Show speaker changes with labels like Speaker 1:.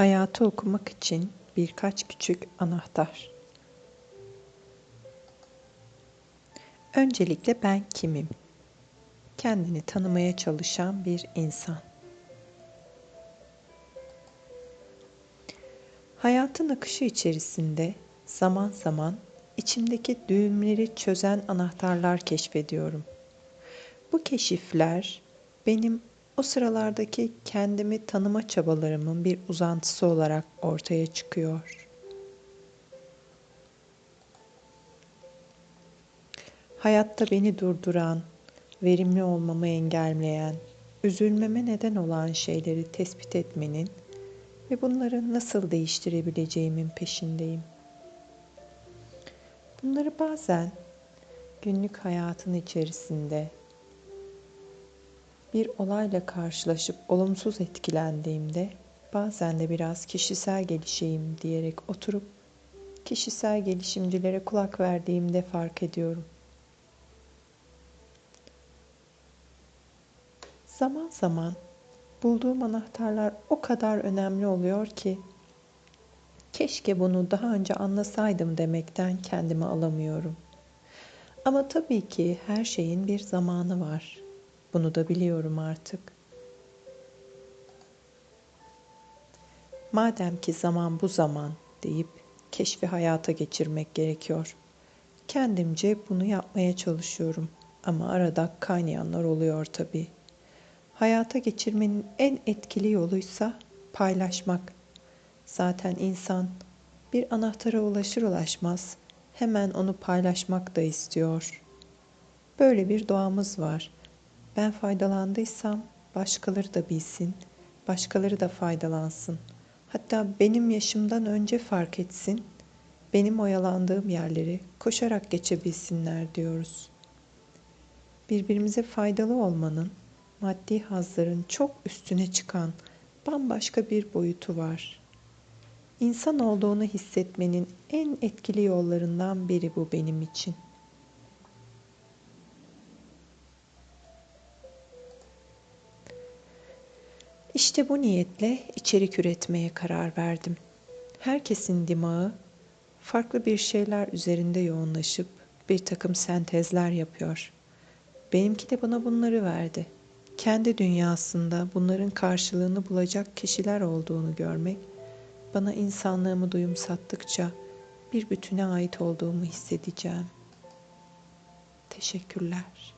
Speaker 1: Hayatı okumak için birkaç küçük anahtar. Öncelikle ben kimim? Kendini tanımaya çalışan bir insan. Hayatın akışı içerisinde zaman zaman içimdeki düğümleri çözen anahtarlar keşfediyorum. Bu keşifler benim o sıralardaki kendimi tanıma çabalarımın bir uzantısı olarak ortaya çıkıyor. Hayatta beni durduran, verimli olmamı engelleyen, üzülmeme neden olan şeyleri tespit etmenin ve bunları nasıl değiştirebileceğimin peşindeyim. Bunları bazen günlük hayatın içerisinde bir olayla karşılaşıp olumsuz etkilendiğimde bazen de biraz kişisel gelişeyim diyerek oturup kişisel gelişimcilere kulak verdiğimde fark ediyorum. Zaman zaman bulduğum anahtarlar o kadar önemli oluyor ki keşke bunu daha önce anlasaydım demekten kendimi alamıyorum. Ama tabii ki her şeyin bir zamanı var. Bunu da biliyorum artık. Madem ki zaman bu zaman deyip keşfi hayata geçirmek gerekiyor. Kendimce bunu yapmaya çalışıyorum ama arada kaynayanlar oluyor tabii. Hayata geçirmenin en etkili yoluysa paylaşmak. Zaten insan bir anahtara ulaşır ulaşmaz hemen onu paylaşmak da istiyor. Böyle bir doğamız var. Ben faydalandıysam başkaları da bilsin, başkaları da faydalansın. Hatta benim yaşımdan önce fark etsin, benim oyalandığım yerleri koşarak geçebilsinler diyoruz. Birbirimize faydalı olmanın, maddi hazların çok üstüne çıkan bambaşka bir boyutu var. İnsan olduğunu hissetmenin en etkili yollarından biri bu benim için.'' İşte bu niyetle içerik üretmeye karar verdim. Herkesin dimağı farklı bir şeyler üzerinde yoğunlaşıp bir takım sentezler yapıyor. Benimki de bana bunları verdi. Kendi dünyasında bunların karşılığını bulacak kişiler olduğunu görmek, bana insanlığımı duyumsattıkça bir bütüne ait olduğumu hissedeceğim. Teşekkürler.